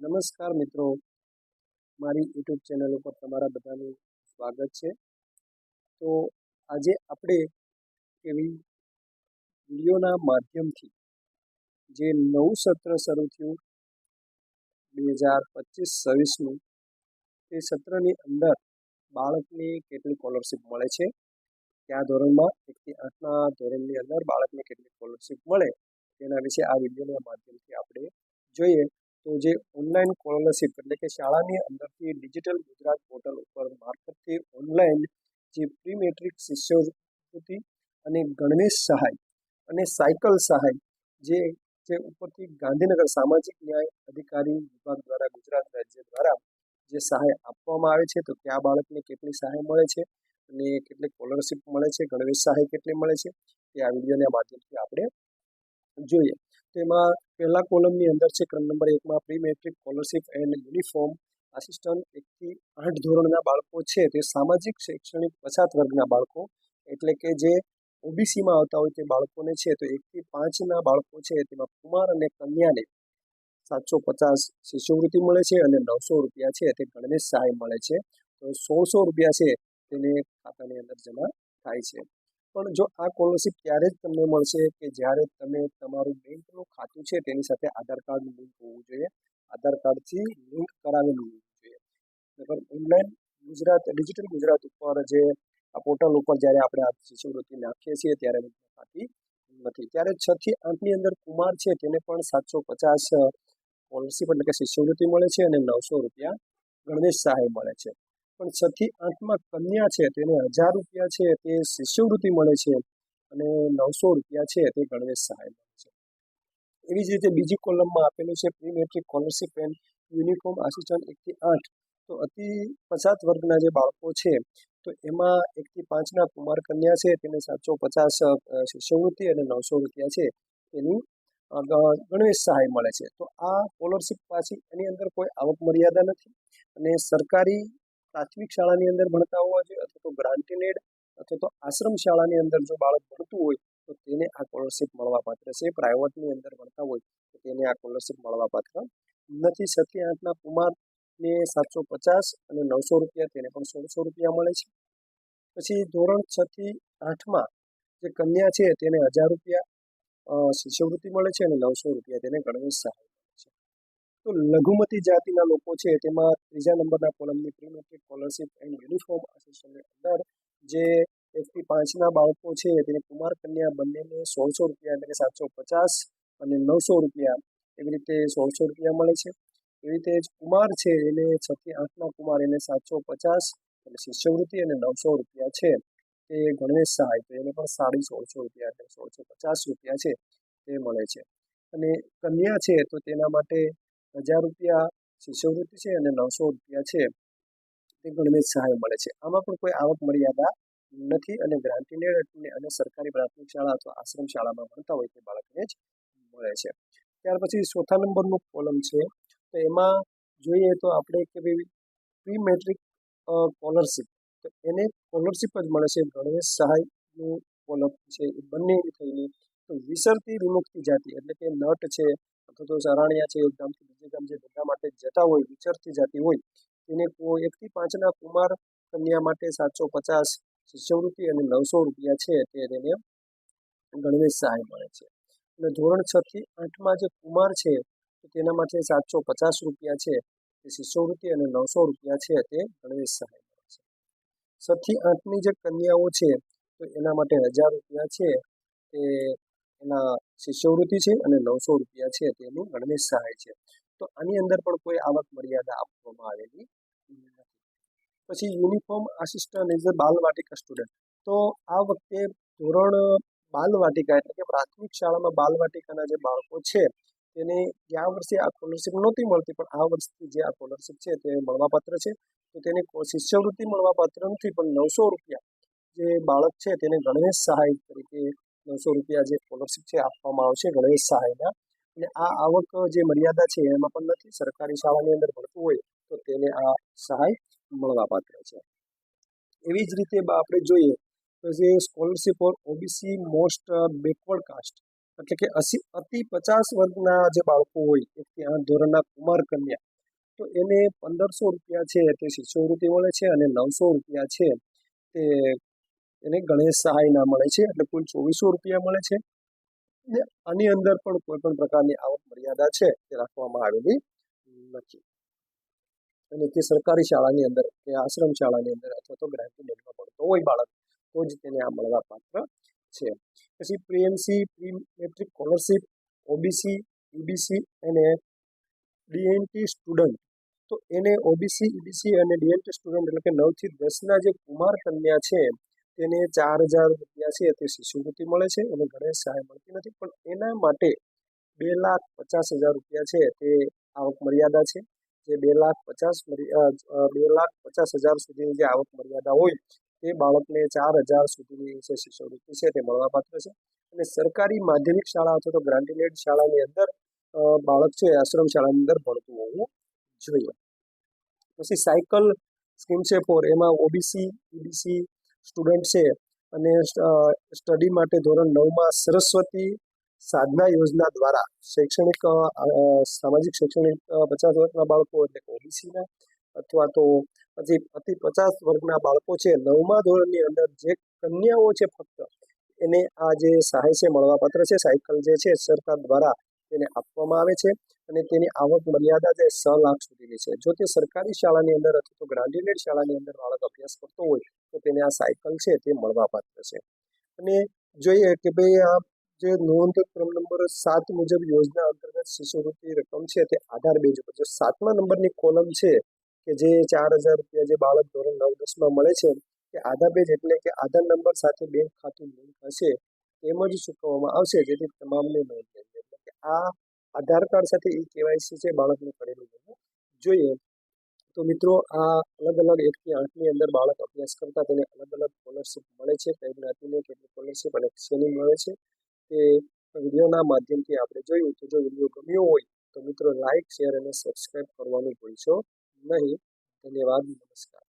નમસ્કાર મિત્રો. મારી યુટ્યુબ ચેનલ ઉપર તમારા બધાનું સ્વાગત છે. તો આજે આપણે એવી વિડીયોના માધ્યમથી જે નવું સત્ર શરૂ થયું બે હજાર પચીસ છવ્વીસનું, તે સત્રની અંદર બાળકને કેટલી સ્કોલરશીપ મળે છે? કયા ધોરણમાં? એકથી આઠના ધોરણની અંદર બાળકને કેટલી સ્કોલરશીપ મળે? તેના વિશે આ વિડીયોના માધ્યમથી આપણે જોઈએ. તો જે ઓનલાઈન સ્કોલરશીપ એટલે કે શાળાની અંદરથી ડિજિટલ ગુજરાત પોર્ટલ ઉપર મારફતથી ઓનલાઈન જે પ્રી મેટ્રિક શિષ્યવૃત્તિ અને ગણવેશ સહાય અને સાયકલ સહાય જે જે ઉપરથી ગાંધીનગર સામાજિક ન્યાય અધિકારી વિભાગ દ્વારા ગુજરાત રાજ્ય દ્વારા જે સહાય આપવામાં આવે છે, તો કયા બાળકને કેટલી સહાય મળે છે અને કેટલી સ્કોલરશીપ મળે છે, ગણવેશ સહાય કેટલી મળે છે તે આ વિડીયોના માધ્યમથી આપણે જોઈએ. તેમાં પહેલા કોલમની અંદર છે, ક્રમ નંબર એકમાં pre matric scholarship and uniform assistant એકથી આઠ ધોરણના બાળકો છે. તે સામાજિક, શૈક્ષણિક પછાત વર્ગના બાળકો એટલે કે જે ઓબીસીમાં આવતા હોય તે બાળકોને છે, તો એકથી પાંચના બાળકો છે, તેમાં કુમાર અને કન્યાને સાતસો પચાસ શિષ્યવૃત્તિ મળે છે અને નવસો રૂપિયા છે તે ગણેશ સહાય મળે છે. તો સોળસો રૂપિયા છે તેને ખાતાની અંદર જમા થાય છે. પણ જો આ સ્કોલરશીપ ત્યારે જ તમને મળશે કે જ્યારે તમે તમારું બેંકનું ખાતું છે તેની સાથે આધાર કાર્ડ લિંક હોવું જોઈએ. આધાર કાર્ડથી લિંક કરાવેલું હોવું જોઈએ. નકર ઓનલાઈન ગુજરાત ડિજિટલ ગુજરાત ઉપર જે આ પોર્ટલ ઉપર જ્યારે આપણે આ શિષ્યવૃત્તિ નાખીએ છીએ ત્યારે થતી નથી. ત્યારે છ થી આઠની અંદર કુમાર છે તેને પણ સાતસો પચાસ સ્કોલરશીપ એટલે કે શિષ્યવૃત્તિ મળે છે અને નવસો રૂપિયા ગણેશ સહાય મળે છે. પણ છથી આઠમાં કન્યા છે, તેને હજાર રૂપિયા છે, તે શિષ્યવૃત્તિ મળે છે અને નવસો રૂપિયા છે, તે ગણવેશ સહાય મળે છે. એવી જ રીતે બીજી કોલમમાં આપેલું છે pre matric scholarship and uniform assistant એકથી આઠ. તો અતિ પછાત વર્ગના જે બાળકો છે, તો એમાં એકથી પાંચના કુમાર કન્યા છે, તેને સાતસો પચાસ શિષ્યવૃત્તિ અને નવસો રૂપિયા છે, તેની ગણવેશ સહાય મળે છે. તો આ સ્કોલરશીપ પાછી એની અંદર કોઈ આવક મર્યાદા નથી અને સરકારી પ્રાથમિક શાળાની અંદર ભણતા હોવા જોઈએ અથવા તો ગ્રાન્ટેડ અથવા તો આશ્રમ શાળાની અંદર જો બાળક ભણતું હોય, તો તેને આ સ્કોલરશીપ મળવા પાત્ર છે. પ્રાઇવેટની અંદર ભણતા હોય, તો તેને આ સ્કોલરશીપ મળવા પાત્ર નથી. છથી આઠના કુમારને સાતસો પચાસ અને નવસો રૂપિયા તેને પણ સોળસો રૂપિયા મળે છે. પછી ધોરણ છ થી આઠમાં જે કન્યા છે, તેને હજાર રૂપિયા શિષ્યવૃત્તિ મળે છે અને નવસો રૂપિયા તેને ગણવેશ સહાય તો લઘુમતી જાતિના લોકો છે, તેમાં ત્રીજા નંબરના કોલમની pre matric scholarship and uniform આસિસ્ટન્ટની અંદર જે એકથી પાંચના બાળકો છે, તેને કુમાર કન્યા બંનેને સોળસો રૂપિયા એટલે કે સાતસો પચાસ અને નવસો રૂપિયા એવી રીતે સોળસો રૂપિયા મળે છે. એવી રીતે કુમાર છે, એને છ થી આઠના કુમાર એને સાતસો પચાસ અને શિષ્યવૃત્તિ અને નવસો રૂપિયા છે. તે ગણેશ સહાય, તો એને પણ સાડી સોળસો રૂપિયા એટલે સોળસો પચાસ રૂપિયા છે, તે મળે છે. અને કન્યા છે, તો તેના માટે હજાર રૂપિયા શિષ્યવૃત્તિ છે અને નવસો રૂપિયા છે. તે ગણવેશ સહાય મળે છે. આમાં પણ કોઈ આવક મર્યાદા નથી અને ગ્રાન્ટીનેડ અને સરકારી પ્રાથમિક શાળા અથવા આશ્રમ શાળામાં ભણતા હોય તે બાળકને જ મળે છે. ત્યાર પછી ચોથા નંબરનું કોલમ છે. તો એમાં જોઈએ તો આપણે કે ભાઈ પ્રી મેટ્રિક સ્કોલરશીપ તો એને સ્કોલરશીપ જ મળે છે. ગણવેશ સહાયનું કોલમ છે. એ બંને થઈને તો વિસરતી વિમુક્તિ જાતિ એટલે કે નટ છે અથવા તો સરાણિયા છે, એક ગામથી બીજે ગામ જે ધંધા માટે જતા હોય, વિચરતી જતી હોય, તેને એકથી પાંચના કુમાર કન્યા માટે સાતસો પચાસ શિષ્યવૃત્તિ અને નવસો રૂપિયા છે તે તેને ગણવેશ સહાય મળે છે. અને ધોરણ છ થી આઠમાં જે કુમાર છે તેના માટે સાતસો પચાસ રૂપિયા છે, તે શિષ્યવૃત્તિ અને નવસો રૂપિયા છે તે ગણવેશ સહાય મળે છે. છ થી આઠની જે કન્યાઓ છે, તો એના માટે હજાર રૂપિયા છે, તે એના શિષ્યવૃત્તિ છે અને નવસો રૂપિયા છે તેનું ગણવેશ સહાય છે. તો આની અંદર પણ કોઈ આવક મર્યાદા આપવામાં આવેલી પછી યુનિફોર્મ આસિસ્ટન્ટ એઝ અ બાલ વાટિકા સ્ટુડન્ટ. તો આ વખતે ધોરણ બાલ વાટિકા એટલે કે પ્રાથમિક શાળામાં બાલ વાટિકાના જે બાળકો છે, તેને ગયા વર્ષે આ સ્કોલરશીપ નહોતી મળતી, પણ આ વર્ષથી જે આ સ્કોલરશીપ છે તે મળવાપાત્ર છે. તો તેને શિષ્યવૃત્તિ મળવાપાત્ર નથી, પણ નવસો રૂપિયા જે બાળક છે તેને ગણવેશ સહાય તરીકે નવસો રૂપિયા જે સ્કોલરશીપ છે આપવામાં આવશે ગણેશ સહાયના અને આ આવક જે મર્યાદા છે એમાં પણ નથી, સરકારી શાળાની અંદર ભણતું હોય તો તેને આ સહાય મળવાપાત્ર છે. એવી જ રીતે આપણે જોઈએ તો જે scholarship for OBC most backward caste એટલે કે અસી, અતિ પચાસ વર્ગના જે બાળકો હોય એકથી આઠ ધોરણના કુમાર કન્યા, તો એને પંદરસો રૂપિયા છે, તે શિષ્યવૃત્તિ મળે છે અને નવસો રૂપિયા છે તે એને ગણેશ સહાયના મળે છે એટલે કુલ ચોવીસો રૂપિયા મળે છે. ને આની અંદર પણ કોઈ પણ પ્રકારની આવક મર્યાદા છે તે રાખવામાં આવેલી નથી. અને તે સરકારી શાળાની અંદર કે આશ્રમ શાળાની અંદર અથવા તો ગ્રાન્ટેડમાં ભણતો હોય બાળક, તો જ તેને આ મળવા પાત્ર છે. પછી પ્રીએમસી pre matric scholarship, OBC, EBC અને ડીએનટી સ્ટુડન્ટ. તો એને ઓબીસી, ઈબીસી અને ડીએનટી સ્ટુડન્ટ એટલે કે નવથી દસના જે કુમાર કન્યા છે તેને ચાર હજાર રૂપિયા છે તે શિષ્યવૃત્તિ મળે છે અને ગણેશ સહાય મળતી નથી. પણ એના માટે બે લાખ પચાસ હજાર રૂપિયા છે તે આવક મર્યાદા છે. જે બે લાખ પચાસ બે લાખ પચાસ હજાર સુધીની જે આવક મર્યાદા હોય તે બાળકને ચાર હજાર સુધીની જે શિષ્યવૃત્તિ છે તે મળવાપાત્ર છે. અને સરકારી માધ્યમિક શાળા અથવા તો ગ્રાન્ટેડ શાળાની અંદર બાળક છે આશ્રમ શાળાની અંદર ભણતું હોવું જોઈએ. પછી સાયકલ સ્કીમ છે ફોર, એમાં ઓબીસી, ઈબીસી સ્ટુડન્ટ છે. અને સ્ટડી માટે ધોરણ નવમાં સરસ્વતી સાધના યોજના દ્વારા શૈક્ષણિક સામાજિક શૈક્ષણિક પચાસ વર્ષના બાળકો એટલે કે ઓબીસીના અથવા તો પછી અતિ પચાસ વર્ગના બાળકો છે. નવમા ધોરણની અંદર જે કન્યાઓ છે ફક્ત, એને આ જે સહાય છે, મળવાપાત્ર છે, સાયકલ જે છે, સરકાર દ્વારા તેને આપવામાં આવે છે અને તેની આવક મર્યાદા જે છ લાખ સુધીની છે. જો તે સરકારી શાળાની અંદર અથવા તો ગ્રાન્ડેડ શાળાની અંદર બાળક અભ્યાસ કરતો હોય, તો તેને આ સાયકલ છે તે મળવાપાત્ર છે. અને જોઈએ કે ભાઈ આ જે નોંધ ક્રમ નંબર સાત મુજબ યોજના અંતર્ગત શિષ્યવૃત્તિ રકમ છે તે આધાર બેઝ ઉપર. જો સાતમા નંબરની કોલમ છે કે જે ચાર હજાર રૂપિયા જે બાળક ધોરણ નવ, દસમાં મળે છે, તે આધાર બેઝ એટલે કે આધાર નંબર સાથે બેંક ખાતું લિંક હશે તેમ જ ચૂકવવામાં આવશે, જેથી તમામને નોંધ લેવી આ આધાર કાર્ડ સાથે ઈ કેવાયસી છે, બાળકને કરેલું હોવું જોઈએ તો મિત્રો, આ અલગ અલગ એકથી આઠની અંદર બાળક અભ્યાસ કરતા તેને અલગ અલગ સ્કોલરશીપ મળે છે. કઈ જ્ઞાતિને કેટલી સ્કોલરશીપ અને શેની મળે છે તે વિડીયોના માધ્યમથી આપણે જોયું. તો જો વીડિયો ગમ્યો હોય તો મિત્રો લાઇક શેર અને સબસ્ક્રાઈબ કરવાનું ભૂલશો નહીં. ધન્યવાદ, નમસ્કાર.